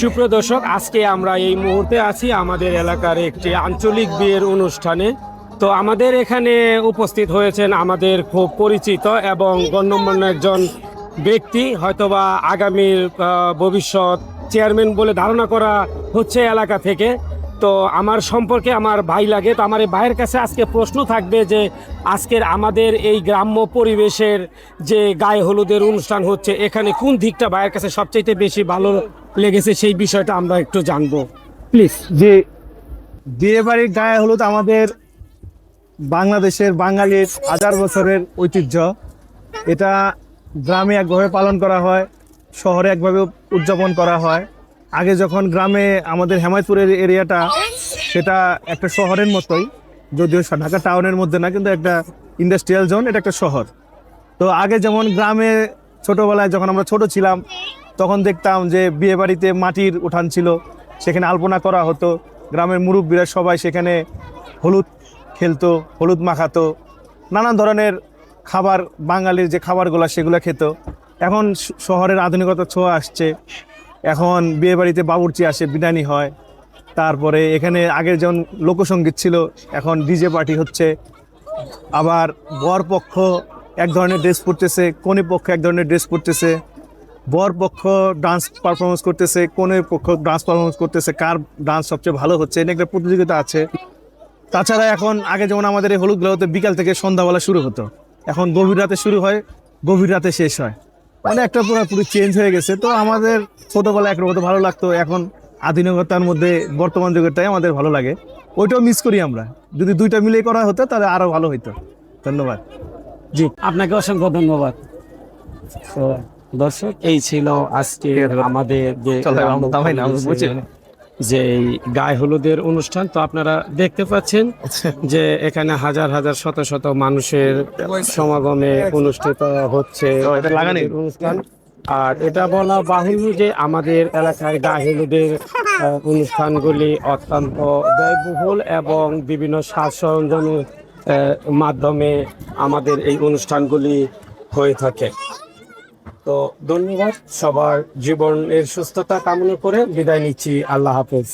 সুপ্রিয় দর্শক, আজকে আমরা এই মুহূর্তে আছি আমাদের এলাকার একটি আঞ্চলিক বিয়ের অনুষ্ঠানে। তো আমাদের এখানে উপস্থিত হয়েছেন আমাদের খুব পরিচিত এবং গণ্যমান্য একজন ব্যক্তি, হয়তোবা আগামীর ভবিষ্যৎ চেয়ারম্যান বলে ধারণা করা হচ্ছে এলাকা থেকে। তো আমার সম্পর্কে আমার ভাই লাগে, তো আমার এই ভাইয়ের কাছে আজকে প্রশ্ন থাকবে যে আজকের আমাদের এই গ্রাম্য পরিবেশের যে গায়ে হলুদের অনুষ্ঠান হচ্ছে, এখানে কোন দিকটা ভাইয়ের কাছে সবচাইতে বেশি ভালো লেগেছে সেই বিষয়টা আমরা একটু জানব। প্লিজ যে বিয়ে বাড়ির গায়ে হলুদ আমাদের বাংলাদেশের বাঙালির হাজার বছরের ঐতিহ্য। এটা গ্রামে একভাবে পালন করা হয় শহরে একভাবে উদযাপন করা হয়। আগে যখন গ্রামে আমাদের হেমায়তপুরের এরিয়াটা সেটা একটা শহরের মতোই যদিও ঢাকা টাউনের মধ্যে না কিন্তু একটা ইন্ডাস্ট্রিয়াল জোন এটা একটা শহর। তো আগে যেমন গ্রামে ছোটোবেলায় যখন আমরা ছোট ছিলাম তখন দেখতাম যে বিয়ে বাড়িতে মাটির উঠান ছিল, সেখানে আলপনা করা হতো। গ্রামের মুরব্বীরা সবাই সেখানে হলুদ খেলতো, হলুদ মাখাতো। নানান ধরনের খাবার, বাঙালির যে খাবারগুলো সেগুলো খেত। এখন শহরের আধুনিকতার ছোঁয়া আসছে। এখন বিয়ে বাড়িতে বাবুর্চি আসে বিরিয়ানি হয়। তারপরে এখানে আগের যেমন লোকসঙ্গীত ছিল, এখন ডিজে পার্টি হচ্ছে। আবার বর পক্ষ এক ধরনের ড্রেস পরতেছে কনে পক্ষ এক ধরনের ড্রেস পরতেছে। বর পক্ষ ডান্স পারফরমেন্স করতেছে কনে পক্ষ ডান্স পারফরমেন্স করতেছে, কার ডান্স সবচেয়ে ভালো হচ্ছে এটা একটা প্রতিযোগিতা আছে। তাছাড়া এখন আগে যেমন আমাদের এই হলুদ হতে বিকাল থেকে সন্ধ্যাবেলা শুরু হতো, এখন গভীর রাতে শুরু হয়, গভীর রাতে শেষ হয়। মানে একটা পুরোপুরি চেঞ্জ হয়ে গেছে, তো আমাদের ছোটবেলা একরকম ভালো লাগতো, এখন আধুনিকতার মধ্যে বর্তমান যুগেরটাই আমাদের ভালো লাগে। ওইটাও মিস করি আমরা, যদি দুইটা মিলে করা হতো, তাহলে আরও ভালো হতো ধন্যবাদ। জি। আপনাকে অসংখ্য ধন্যবাদ। দর্শক এই ছিল আজকে আমাদের যে যে গায়ে হলুদের অনুষ্ঠান তো আপনারা দেখতে পাচ্ছেন যে এখানে হাজার হাজার শত শত মানুষের সমাগমে অনুষ্ঠিত হচ্ছে অনুষ্ঠান। আর এটা বলা বাহুল্য যে আমাদের এলাকায় গায়ে হলুদের আহ, অনুষ্ঠানগুলি অত্যন্ত ব্যয়বহুল এবং বিভিন্ন সাজ সরঞ্জামের মাধ্যমে আমাদের এই অনুষ্ঠানগুলি হয়ে থাকে। তো ধন্যবাদ সবার জীবনের সুস্থতা কামনা করে বিদায় নিচ্ছি আল্লাহ হাফেজ.